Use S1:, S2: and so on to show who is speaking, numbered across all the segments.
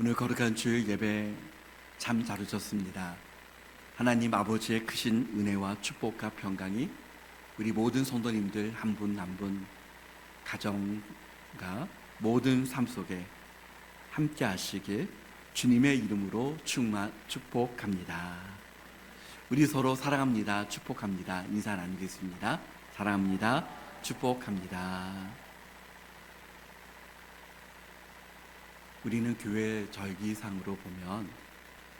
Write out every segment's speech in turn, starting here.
S1: 오늘 거룩한 주일 예배 참 다루셨습니다. 하나님 아버지의 크신 은혜와 축복과 평강이 우리 모든 성도님들 한 분 한 분 가정과 모든 삶 속에 함께 하시길 주님의 이름으로 충만 축복합니다. 우리 서로 사랑합니다. 축복합니다. 인사 나누겠습니다. 사랑합니다. 축복합니다. 우리는 교회 절기상으로 보면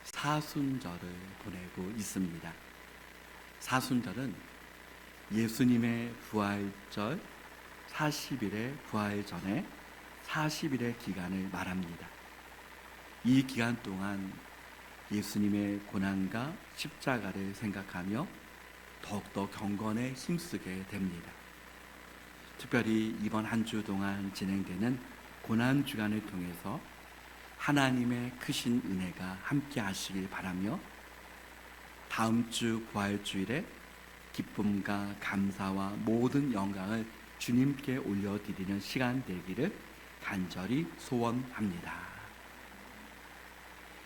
S1: 사순절을 보내고 있습니다. 사순절은 예수님의 부활절 40일의 부활 전에 40일의 기간을 말합니다. 이 기간 동안 예수님의 고난과 십자가를 생각하며 더욱더 경건에 힘쓰게 됩니다. 특별히 이번 한 주 동안 진행되는 고난 주간을 통해서 하나님의 크신 은혜가 함께 하시길 바라며 다음 주 부활 주일에 기쁨과 감사와 모든 영광을 주님께 올려드리는 시간 되기를 간절히 소원합니다.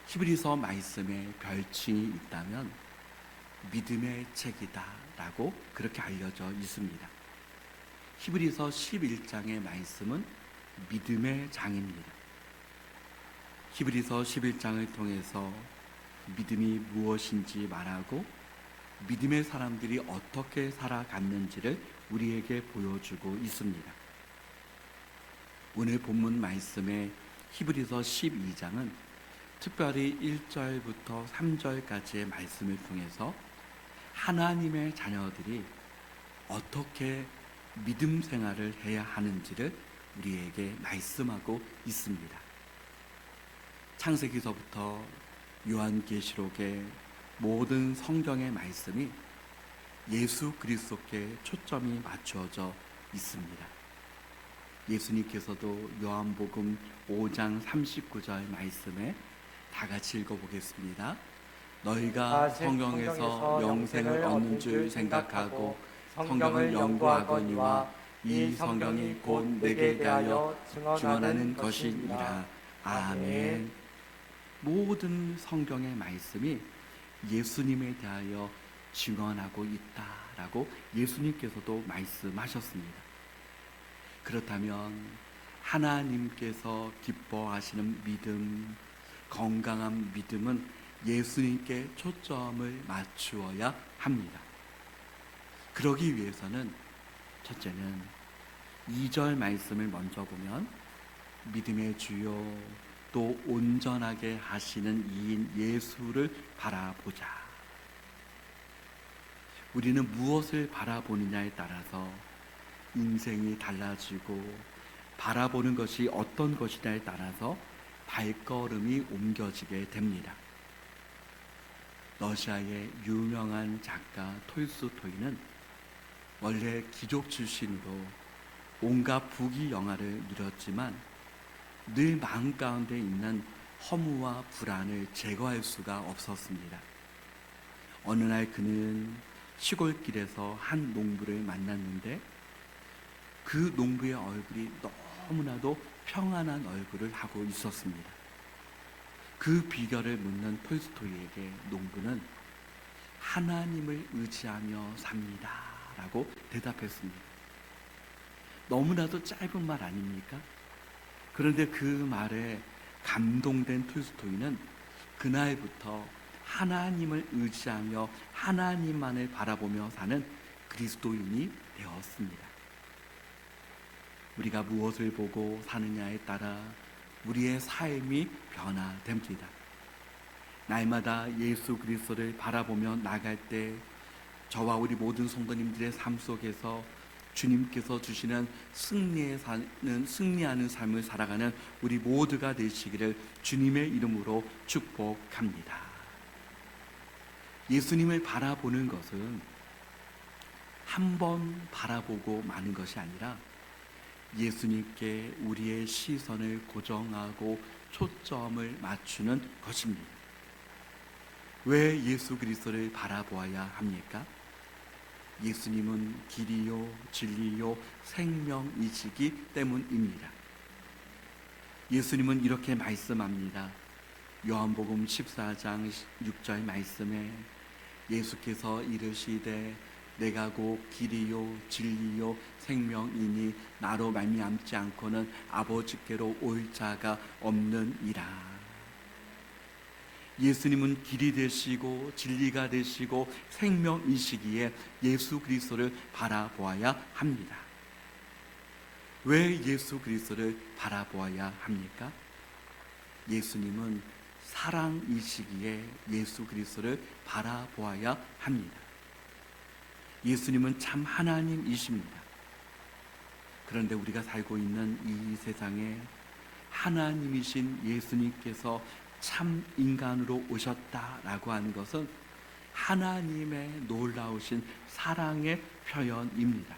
S1: 히브리서 말씀에 별칭이 있다면 믿음의 책이다라고 그렇게 알려져 있습니다. 히브리서 11장의 말씀은 믿음의 장입니다. 히브리서 11장을 통해서 믿음이 무엇인지 말하고 믿음의 사람들이 어떻게 살아갔는지를 우리에게 보여주고 있습니다. 오늘 본문 말씀의 히브리서 12장은 특별히 1절부터 3절까지의 말씀을 통해서 하나님의 자녀들이 어떻게 믿음 생활을 해야 하는지를 우리에게 말씀하고 있습니다. 창세기서부터 요한계시록의 모든 성경의 말씀이 예수 그리스도께 초점이 맞추어져 있습니다. 예수님께서도 요한복음 5장 39절 말씀에 다 같이 읽어보겠습니다. 너희가 성경에서 영생을 얻는 줄 생각하고 성경을 연구하거니와 이 성경이 곧 내게 대하여 증언하는 것이니라. 아멘. 모든 성경의 말씀이 예수님에 대하여 증언하고 있다라고 예수님께서도 말씀하셨습니다. 그렇다면 하나님께서 기뻐하시는 믿음, 건강한 믿음은 예수님께 초점을 맞추어야 합니다. 그러기 위해서는 첫째는 2절 말씀을 먼저 보면 믿음의 주요 또 온전하게 하시는 이인 예수를 바라보자. 우리는 무엇을 바라보느냐에 따라서 인생이 달라지고 바라보는 것이 어떤 것이냐에 따라서 발걸음이 옮겨지게 됩니다. 러시아의 유명한 작가 톨스토이는 원래 귀족 출신으로 온갖 부귀 영화를 누렸지만 늘 마음 가운데 있는 허무와 불안을 제거할 수가 없었습니다. 어느 날 그는 시골길에서 한 농부를 만났는데 그 농부의 얼굴이 너무나도 평안한 얼굴을 하고 있었습니다. 그 비결을 묻는 톨스토이에게 농부는 하나님을 의지하며 삽니다. 라고 대답했습니다. 너무나도 짧은 말 아닙니까? 그런데 그 말에 감동된 톨스토이는 그날부터 하나님을 의지하며 하나님만을 바라보며 사는 그리스도인이 되었습니다. 우리가 무엇을 보고 사느냐에 따라 우리의 삶이 변화됩니다. 날마다 예수 그리스도를 바라보며 나갈 때 저와 우리 모든 성도님들의 삶 속에서 주님께서 주시는 승리에 사는 승리하는 삶을 살아가는 우리 모두가 되시기를 주님의 이름으로 축복합니다. 예수님을 바라보는 것은 한 번 바라보고 마는 것이 아니라 예수님께 우리의 시선을 고정하고 초점을 맞추는 것입니다. 왜 예수 그리스도를 바라보아야 합니까? 예수님은 길이요, 진리요, 생명이시기 때문입니다. 예수님은 이렇게 말씀합니다. 요한복음 14장 6절 말씀에 예수께서 이르시되 내가 곧 길이요 진리요 생명이니 나로 말미암지 않고는 아버지께로 올 자가 없느니라. 예수님은 길이 되시고 진리가 되시고 생명이시기에 예수 그리스도를 바라보아야 합니다. 왜 예수 그리스도를 바라보아야 합니까? 예수님은 사랑이시기에 예수 그리스도를 바라보아야 합니다. 예수님은 참 하나님이십니다. 그런데 우리가 살고 있는 이 세상에 하나님이신 예수님께서 참 인간으로 오셨다라고 하는 것은 하나님의 놀라우신 사랑의 표현입니다.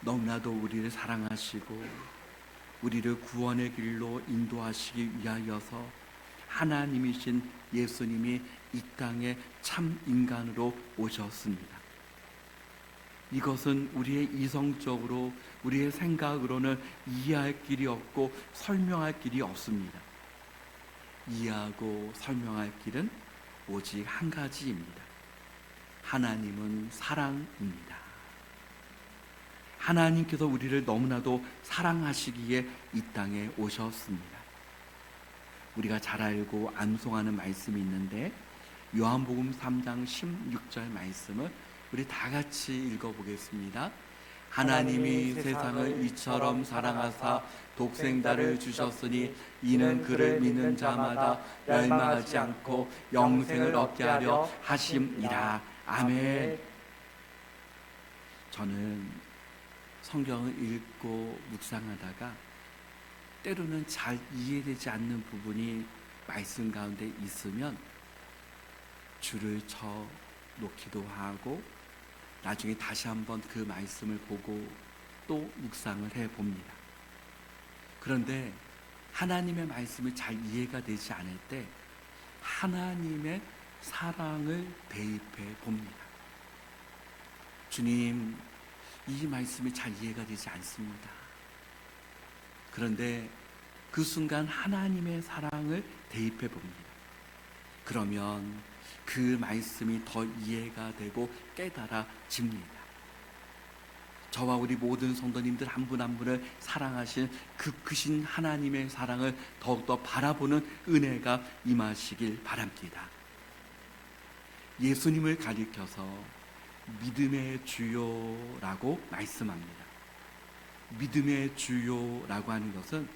S1: 너무나도 우리를 사랑하시고 우리를 구원의 길로 인도하시기 위하여서 하나님이신 예수님이 이 땅에 참 인간으로 오셨습니다. 이것은 우리의 이성적으로 우리의 생각으로는 이해할 길이 없고 설명할 길이 없습니다. 이해하고 설명할 길은 오직 한 가지입니다. 하나님은 사랑입니다. 하나님께서 우리를 너무나도 사랑하시기에 이 땅에 오셨습니다. 우리가 잘 알고 암송하는 말씀이 있는데 요한복음 3장 16절 말씀을 우리 다 같이 읽어보겠습니다. 하나님이 세상을 이처럼 사랑하사 독생자를 주셨으니 이는 그를 믿는 자마다 멸망하지 않고 영생을 얻게 하려 하심이라. 아멘. 저는 성경을 읽고 묵상하다가 때로는 잘 이해되지 않는 부분이 말씀 가운데 있으면 줄을 쳐 놓기도 하고 나중에 다시 한번 그 말씀을 보고 또 묵상을 해 봅니다. 그런데 하나님의 말씀이 잘 이해가 되지 않을 때 하나님의 사랑을 대입해 봅니다. 주님, 이 말씀이 잘 이해가 되지 않습니다. 그런데 그 순간 하나님의 사랑을 대입해 봅니다. 그러면 그 말씀이 더 이해가 되고 깨달아집니다. 저와 우리 모든 성도님들 한분한 분을 사랑하신 그 크신 하나님의 사랑을 더욱더 바라보는 은혜가 임하시길 바랍니다. 예수님을 가리켜서 믿음의 주요라고 말씀합니다. 믿음의 주요라고 하는 것은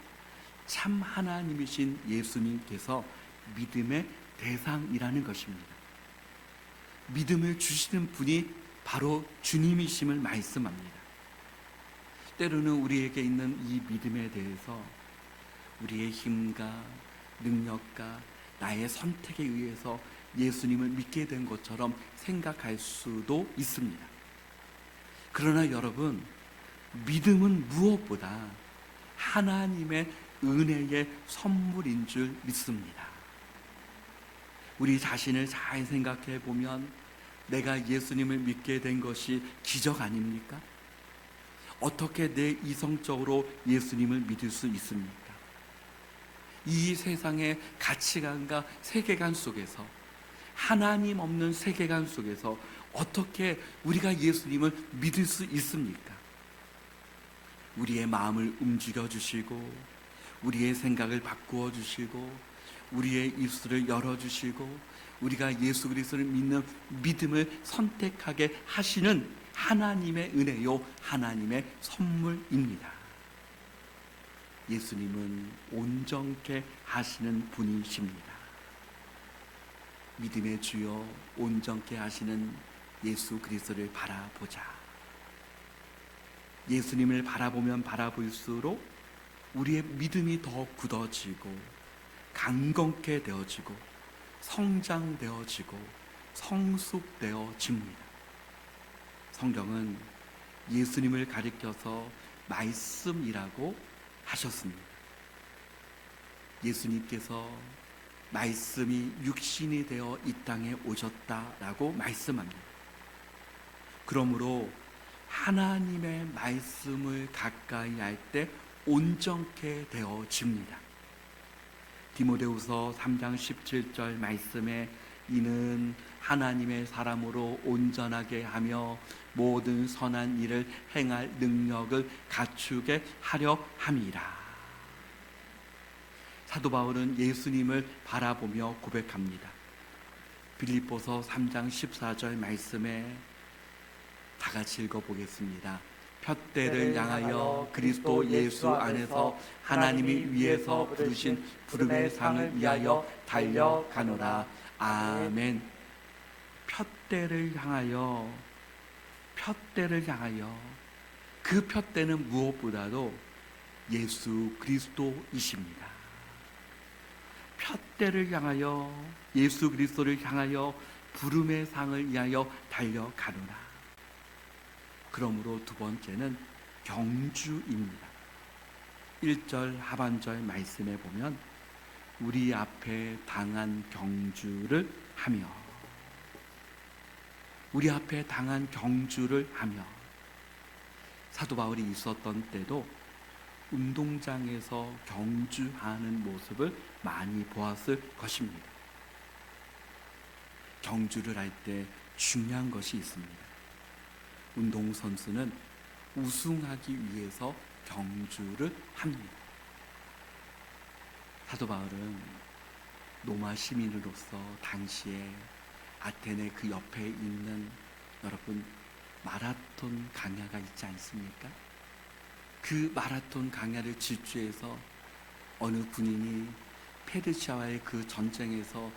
S1: 참 하나님이신 예수님께서 믿음의 대상이라는 것입니다. 믿음을 주시는 분이 바로 주님이심을 말씀합니다. 때로는 우리에게 있는 이 믿음에 대해서 우리의 힘과 능력과 나의 선택에 의해서 예수님을 믿게 된 것처럼 생각할 수도 있습니다. 그러나 여러분, 믿음은 무엇보다 하나님의 은혜의 선물인 줄 믿습니다. 우리 자신을 잘 생각해 보면 내가 예수님을 믿게 된 것이 기적 아닙니까? 어떻게 내 이성적으로 예수님을 믿을 수 있습니까? 이 세상의 가치관과 세계관 속에서 하나님 없는 세계관 속에서 어떻게 우리가 예수님을 믿을 수 있습니까? 우리의 마음을 움직여 주시고 우리의 생각을 바꾸어 주시고 우리의 입술을 열어 주시고 우리가 예수 그리스도를 믿는 믿음을 선택하게 하시는 하나님의 은혜요 하나님의 선물입니다. 예수님은 온전케 하시는 분이십니다. 믿음의 주여 온전케 하시는 예수 그리스도를 바라보자. 예수님을 바라보면 바라볼수록 우리의 믿음이 더 굳어지고 강건케 되어지고 성장되어지고 성숙되어집니다. 성경은 예수님을 가리켜서 말씀이라고 하셨습니다. 예수님께서 말씀이 육신이 되어 이 땅에 오셨다라고 말씀합니다. 그러므로 하나님의 말씀을 가까이 할 때 온전케 되어집니다. 디모데후서 3장 17절 말씀에 이는 하나님의 사람으로 온전하게 하며 모든 선한 일을 행할 능력을 갖추게 하려 함이라. 사도 바울은 예수님을 바라보며 고백합니다. 빌립보서 3장 14절 말씀에 다 같이 읽어 보겠습니다. 푯대를 향하여 그리스도 예수 안에서 하나님이 위에서 부르신 부름의 상을 위하여 달려가노라. 아멘. 푯대를 향하여 푯대를 향하여 그 푯대는 무엇보다도 예수 그리스도이십니다. 푯대를 향하여 예수 그리스도를 향하여 부름의 상을 위하여 달려가노라. 그러므로 두 번째는 경주입니다. 1절 하반절 말씀에 보면 우리 앞에 당한 경주를 하며 우리 앞에 당한 경주를 하며 사도 바울이 있었던 때도 운동장에서 경주하는 모습을 많이 보았을 것입니다. 경주를 할 때 중요한 것이 있습니다. 운동선수는 우승하기 위해서 경주를 합니다. 사도 바울은 로마 시민으로서 당시에 아테네 그 옆에 있는 여러분 마라톤 강야가 있지 않습니까? 그 마라톤 강야를 질주해서 어느 군인이 페르시아와의 그 전쟁에서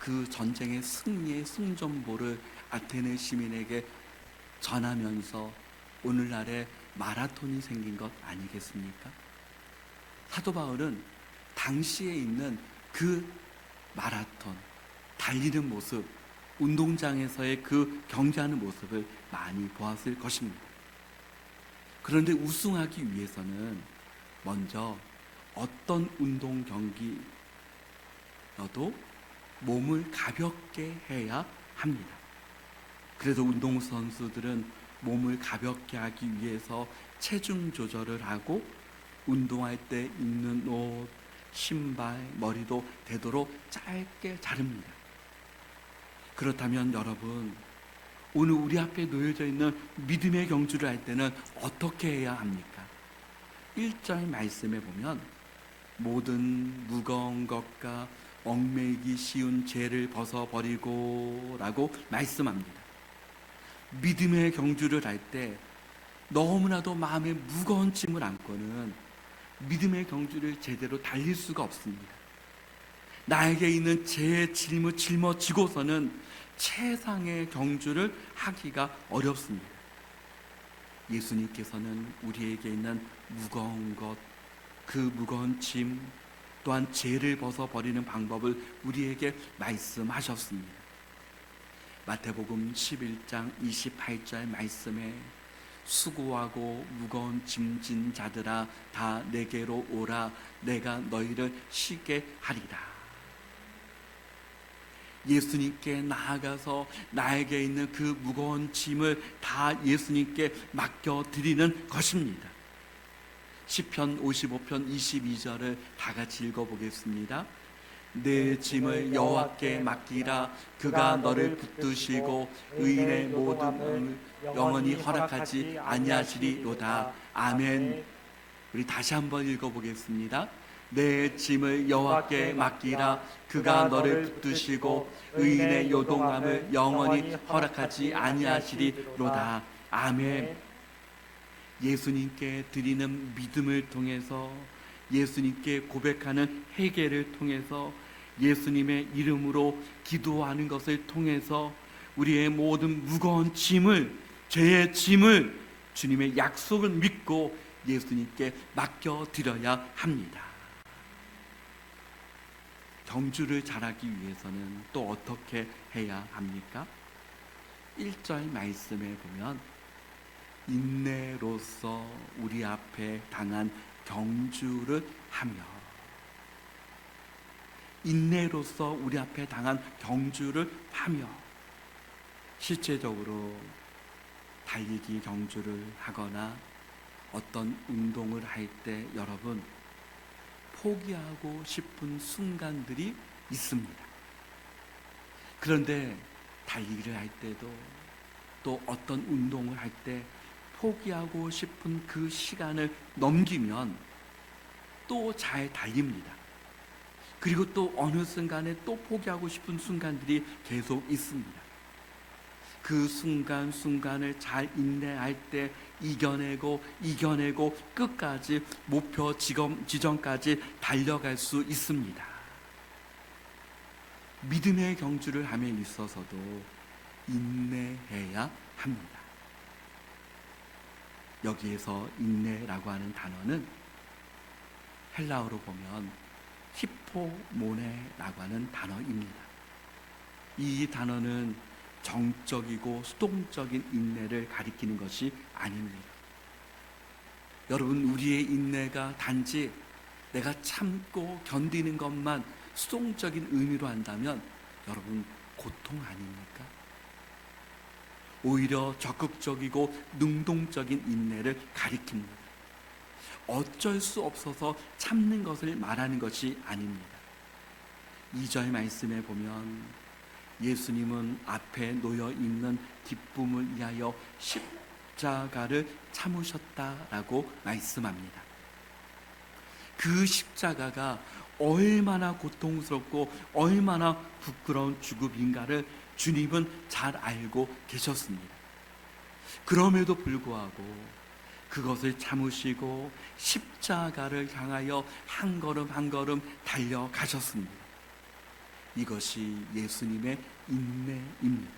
S1: 그 전쟁의 승리의 승전보를 아테네 시민에게 전하면서 오늘날의 마라톤이 생긴 것 아니겠습니까? 사도 바울은 당시에 있는 그 마라톤, 달리는 모습, 운동장에서의 그 경기하는 모습을 많이 보았을 것입니다. 그런데 우승하기 위해서는 먼저 어떤 운동 경기여도 몸을 가볍게 해야 합니다. 그래서 운동선수들은 몸을 가볍게 하기 위해서 체중 조절을 하고 운동할 때 입는 옷, 신발, 머리도 되도록 짧게 자릅니다. 그렇다면 여러분, 오늘 우리 앞에 놓여져 있는 믿음의 경주를 할 때는 어떻게 해야 합니까? 1절 말씀에 보면 모든 무거운 것과 얽매이기 쉬운 죄를 벗어버리고 라고 말씀합니다. 믿음의 경주를 할 때 너무나도 마음에 무거운 짐을 안고는 믿음의 경주를 제대로 달릴 수가 없습니다. 나에게 있는 죄의 짊을 짊어지고서는 최상의 경주를 하기가 어렵습니다. 예수님께서는 우리에게 있는 무거운 것, 그 무거운 짐, 또한 죄를 벗어 버리는 방법을 우리에게 말씀하셨습니다. 마태복음 11장 28절 말씀에 수고하고 무거운 짐진 자들아 다 내게로 오라 내가 너희를 쉬게 하리라. 예수님께 나아가서 나에게 있는 그 무거운 짐을 다 예수님께 맡겨 드리는 것입니다. 시편 55편 22절을 다 같이 읽어 보겠습니다. 내 짐을 여호와께 맡기라. 그가 너를 붙드시고 의인의 모든 을 영원히 허락하지 아니하시리로다. 아멘. 우리 다시 한번 읽어보겠습니다. 내 짐을 여호와께 맡기라. 그가 너를 붙드시고 의인의 요동함을 영원히 허락하지 아니하시리로다. 아멘. 예수님께 드리는 믿음을 통해서 예수님께 고백하는 회개를 통해서 예수님의 이름으로 기도하는 것을 통해서 우리의 모든 무거운 짐을 죄의 짐을 주님의 약속을 믿고 예수님께 맡겨 드려야 합니다. 경주를 잘하기 위해서는 또 어떻게 해야 합니까? 1절 말씀에 보면 인내로서 우리 앞에 당한 경주를 하며 인내로서 우리 앞에 당한 경주를 하며 실제적으로 달리기 경주를 하거나 어떤 운동을 할 때 여러분 포기하고 싶은 순간들이 있습니다. 그런데 달리기를 할 때도 또 어떤 운동을 할 때 포기하고 싶은 그 시간을 넘기면 또 잘 달립니다. 그리고 또 어느 순간에 또 포기하고 싶은 순간들이 계속 있습니다. 그 순간순간을 잘 인내할 때 이겨내고 이겨내고 끝까지 목표 지점, 지점까지 달려갈 수 있습니다. 믿음의 경주를 함에 있어서도 인내해야 합니다. 여기에서 인내라고 하는 단어는 헬라어로 보면 히포모네라고 하는 단어입니다. 이 단어는 정적이고 수동적인 인내를 가리키는 것이 아닙니다. 여러분, 우리의 인내가 단지 내가 참고 견디는 것만 수동적인 의미로 한다면 여러분, 고통 아닙니까? 오히려 적극적이고 능동적인 인내를 가리킵니다. 어쩔 수 없어서 참는 것을 말하는 것이 아닙니다. 2절 말씀에 보면 예수님은 앞에 놓여 있는 기쁨을 위하여 십자가를 참으셨다라고 말씀합니다. 그 십자가가 얼마나 고통스럽고 얼마나 부끄러운 죽음인가를 주님은 잘 알고 계셨습니다. 그럼에도 불구하고 그것을 참으시고 십자가를 향하여 한 걸음 한 걸음 달려가셨습니다. 이것이 예수님의 인내입니다.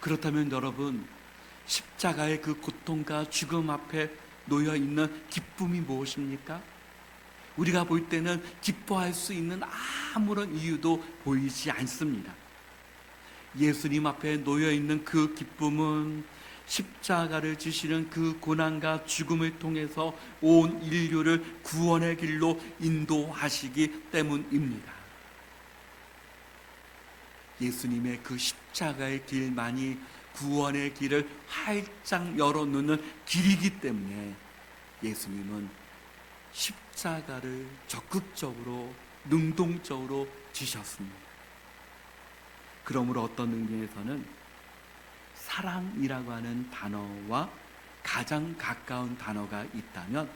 S1: 그렇다면 여러분, 십자가의 그 고통과 죽음 앞에 놓여 있는 기쁨이 무엇입니까? 우리가 볼 때는 기뻐할 수 있는 아무런 이유도 보이지 않습니다. 예수님 앞에 놓여 있는 그 기쁨은 십자가를 지시는 그 고난과 죽음을 통해서 온 인류를 구원의 길로 인도하시기 때문입니다. 예수님의 그 십자가의 길만이 구원의 길을 활짝 열어놓는 길이기 때문에 예수님은 십자가를 적극적으로 능동적으로 지셨습니다. 그러므로 어떤 의미에서는 사랑이라고 하는 단어와 가장 가까운 단어가 있다면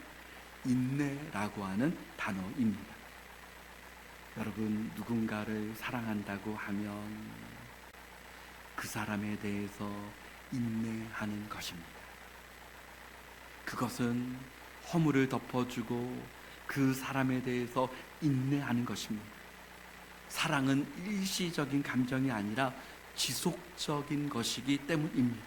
S1: 인내라고 하는 단어입니다. 여러분 누군가를 사랑한다고 하면 그 사람에 대해서 인내하는 것입니다. 그것은 허물을 덮어주고 그 사람에 대해서 인내하는 것입니다. 사랑은 일시적인 감정이 아니라 지속적인 것이기 때문입니다.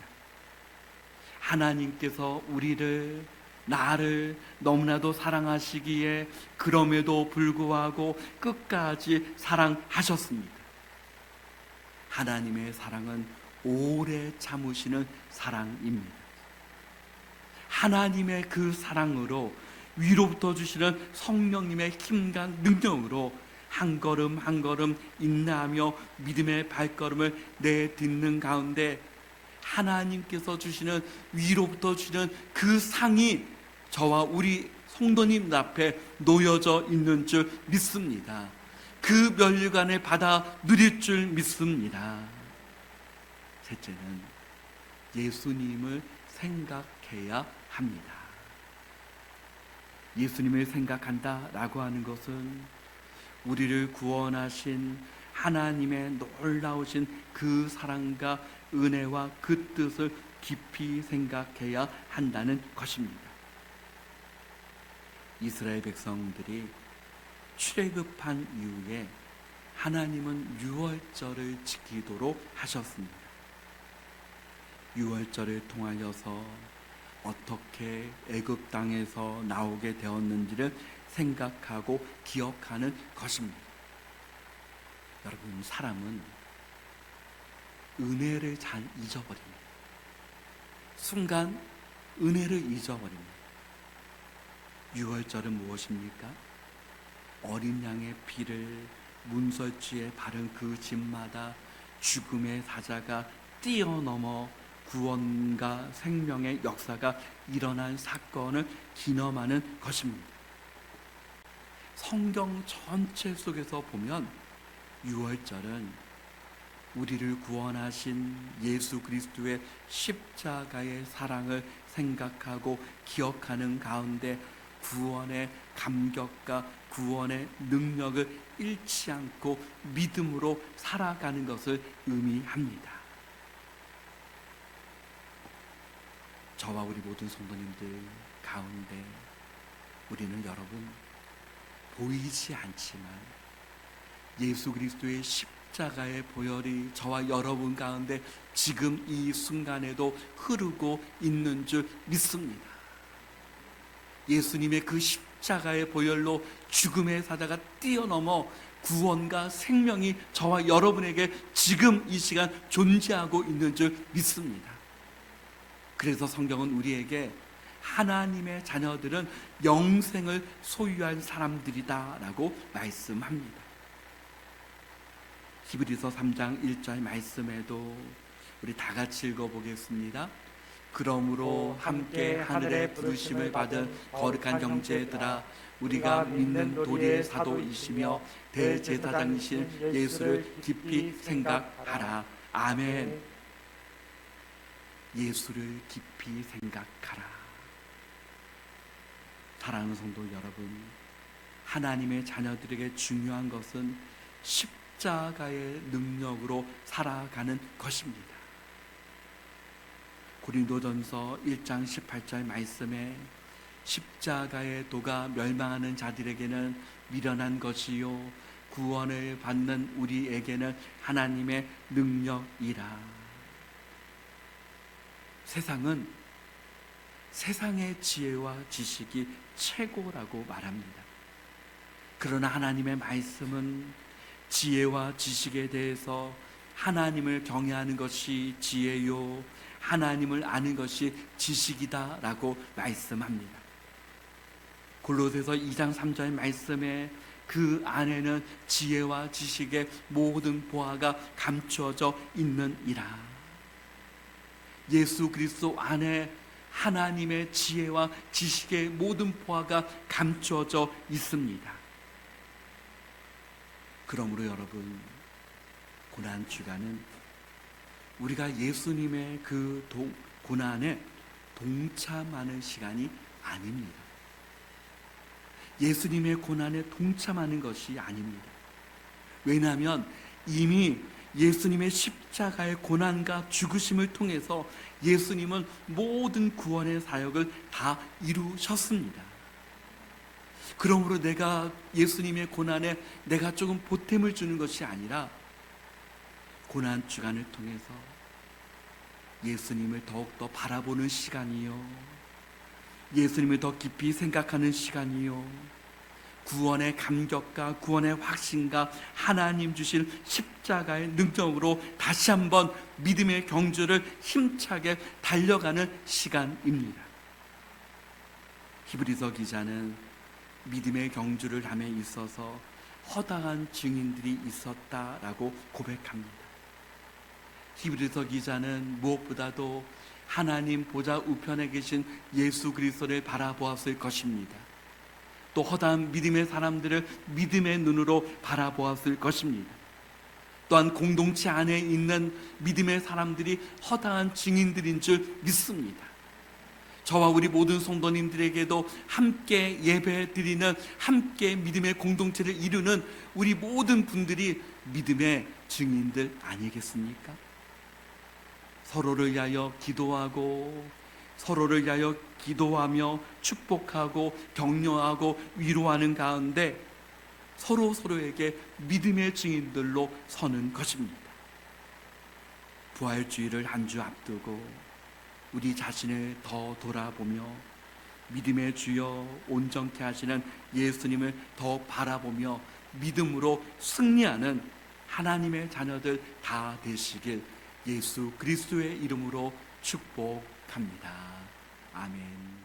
S1: 하나님께서 우리를 나를 너무나도 사랑하시기에 그럼에도 불구하고 끝까지 사랑하셨습니다. 하나님의 사랑은 오래 참으시는 사랑입니다. 하나님의 그 사랑으로 위로부터 주시는 성령님의 힘과 능력으로 한 걸음 한 걸음 인내하며 믿음의 발걸음을 내딛는 가운데 하나님께서 주시는 위로부터 주시는 그 상이 저와 우리 성도님 앞에 놓여져 있는 줄 믿습니다. 그 멸류관을 받아 누릴 줄 믿습니다. 셋째는 예수님을 생각해야 합니다. 예수님을 생각한다라고 하는 것은 우리를 구원하신 하나님의 놀라우신 그 사랑과 은혜와 그 뜻을 깊이 생각해야 한다는 것입니다. 이스라엘 백성들이 출애굽한 이후에 하나님은 유월절을 지키도록 하셨습니다. 유월절을 통하여서 어떻게 애굽 땅에서 나오게 되었는지를 생각하고 기억하는 것입니다. 여러분, 사람은 은혜를 잘 잊어버립니다. 순간 은혜를 잊어버립니다. 유월절은 무엇입니까? 어린 양의 피를 문설주에 바른 그 집마다 죽음의 사자가 뛰어넘어 구원과 생명의 역사가 일어난 사건을 기념하는 것입니다. 성경 전체 속에서 보면 6월절은 우리를 구원하신 예수 그리스도의 십자가의 사랑을 생각하고 기억하는 가운데 구원의 감격과 구원의 능력을 잃지 않고 믿음으로 살아가는 것을 의미합니다. 저와 우리 모든 성도님들 가운데 우리는 여러분 보이지 않지만 예수 그리스도의 십자가의 보혈이 저와 여러분 가운데 지금 이 순간에도 흐르고 있는 줄 믿습니다. 예수님의 그 십자가의 보혈로 죽음의 사자가 뛰어넘어 구원과 생명이 저와 여러분에게 지금 이 시간 존재하고 있는 줄 믿습니다. 그래서 성경은 우리에게 하나님의 자녀들은 영생을 소유한 사람들이다라고 말씀합니다. 히브리서 3장 1절 말씀에도 우리 다 같이 읽어 보겠습니다. 그러므로 함께 하늘의 부르심을 받은 거룩한 형제들아 우리가 믿는 도리의 사도이시며 대제사장이신 예수를 깊이 생각하라. 아멘. 예수를 깊이 생각하라. 사랑하는 성도 여러분, 하나님의 자녀들에게 중요한 것은 십자가의 능력으로 살아가는 것입니다. 고린도전서 1장 18절 말씀에 십자가의 도가 멸망하는 자들에게는 미련한 것이요 구원을 받는 우리에게는 하나님의 능력이라. 세상은 세상의 지혜와 지식이 최고라고 말합니다. 그러나 하나님의 말씀은 지혜와 지식에 대해서 하나님을 경외하는 것이 지혜요, 하나님을 아는 것이 지식이다라고 말씀합니다. 골로새서 2장 3절 말씀에 그 안에는 지혜와 지식의 모든 보화가 감추어져 있는이라. 예수 그리스도 안에 하나님의 지혜와 지식의 모든 보화가 감추어져 있습니다. 그러므로 여러분 고난 주간은 우리가 예수님의 그 동, 고난에 동참하는 시간이 아닙니다. 예수님의 고난에 동참하는 것이 아닙니다. 왜냐하면 이미 예수님의 십자가의 고난과 죽으심을 통해서 예수님은 모든 구원의 사역을 다 이루셨습니다. 그러므로 내가 예수님의 고난에 내가 조금 보탬을 주는 것이 아니라 고난 주간을 통해서 예수님을 더욱더 바라보는 시간이요. 예수님을 더 깊이 생각하는 시간이요. 구원의 감격과 구원의 확신과 하나님 주신 십자가의 능력으로 다시 한번 믿음의 경주를 힘차게 달려가는 시간입니다. 히브리서 기자는 믿음의 경주를 함에 있어서 허다한 증인들이 있었다라고 고백합니다. 히브리서 기자는 무엇보다도 하나님 보좌 우편에 계신 예수 그리스도를 바라보았을 것입니다. 또 허다한 믿음의 사람들을 믿음의 눈으로 바라보았을 것입니다. 또한 공동체 안에 있는 믿음의 사람들이 허다한 증인들인 줄 믿습니다. 저와 우리 모든 성도님들에게도 함께 예배 드리는 함께 믿음의 공동체를 이루는 우리 모든 분들이 믿음의 증인들 아니겠습니까? 서로를 위하여 기도하고 서로를 위하여 기도하며 축복하고 격려하고 위로하는 가운데 서로 서로에게 믿음의 증인들로 서는 것입니다. 부활주의를 한 주 앞두고 우리 자신을 더 돌아보며 믿음의 주여 온전케 하시는 예수님을 더 바라보며 믿음으로 승리하는 하나님의 자녀들 다 되시길 예수 그리스도의 이름으로 축복 합니다. 아멘.